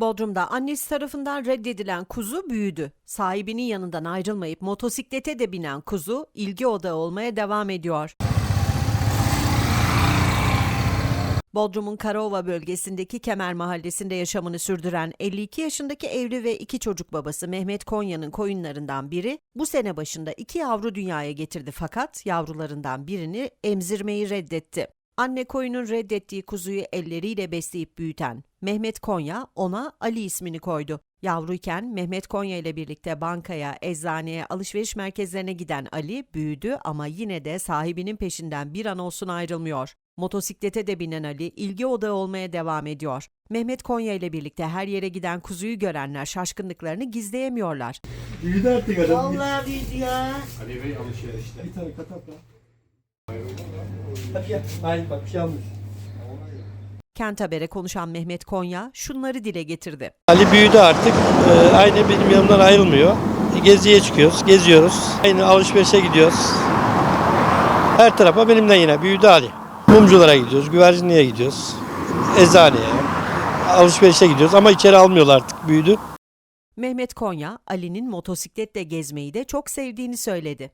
Bodrum'da annesi tarafından reddedilen kuzu büyüdü. Sahibinin yanından ayrılmayıp motosiklete de binen kuzu ilgi odağı olmaya devam ediyor. Bodrum'un Karaova bölgesindeki Kemer Mahallesi'nde yaşamını sürdüren 52 yaşındaki evli ve iki çocuk babası Mehmet Konya'nın koyunlarından biri bu sene başında iki yavru dünyaya getirdi fakat yavrularından birini emzirmeyi reddetti. Anne koyunun reddettiği kuzuyu elleriyle besleyip büyüten Mehmet Konya ona Ali ismini koydu. Yavruyken Mehmet Konya ile birlikte bankaya, eczaneye, alışveriş merkezlerine giden Ali büyüdü ama yine de sahibinin peşinden bir an olsun ayrılmıyor. Motosiklete de binen Ali ilgi odağı olmaya devam ediyor. Mehmet Konya ile birlikte her yere giden kuzuyu görenler şaşkınlıklarını gizleyemiyorlar. Büyüdü artık adam. Vallahi büyüdü ya. Ali Bey alışverişte. Bir tane katapla. Bak ya. Hayır bak bir şey almış. Kent Haber'e konuşan Mehmet Konya şunları dile getirdi. Ali büyüdü artık. Ee, aynı benim yanımdan ayrılmıyor. Geziye çıkıyoruz, geziyoruz. Aynı alışverişe gidiyoruz. Her tarafa benimle yine büyüdü Ali. Mumculara gidiyoruz, güvercinliğe gidiyoruz. Eczaneye, alışverişe gidiyoruz ama içeri almıyorlar artık büyüdü. Mehmet Konya, Ali'nin motosikletle gezmeyi de çok sevdiğini söyledi.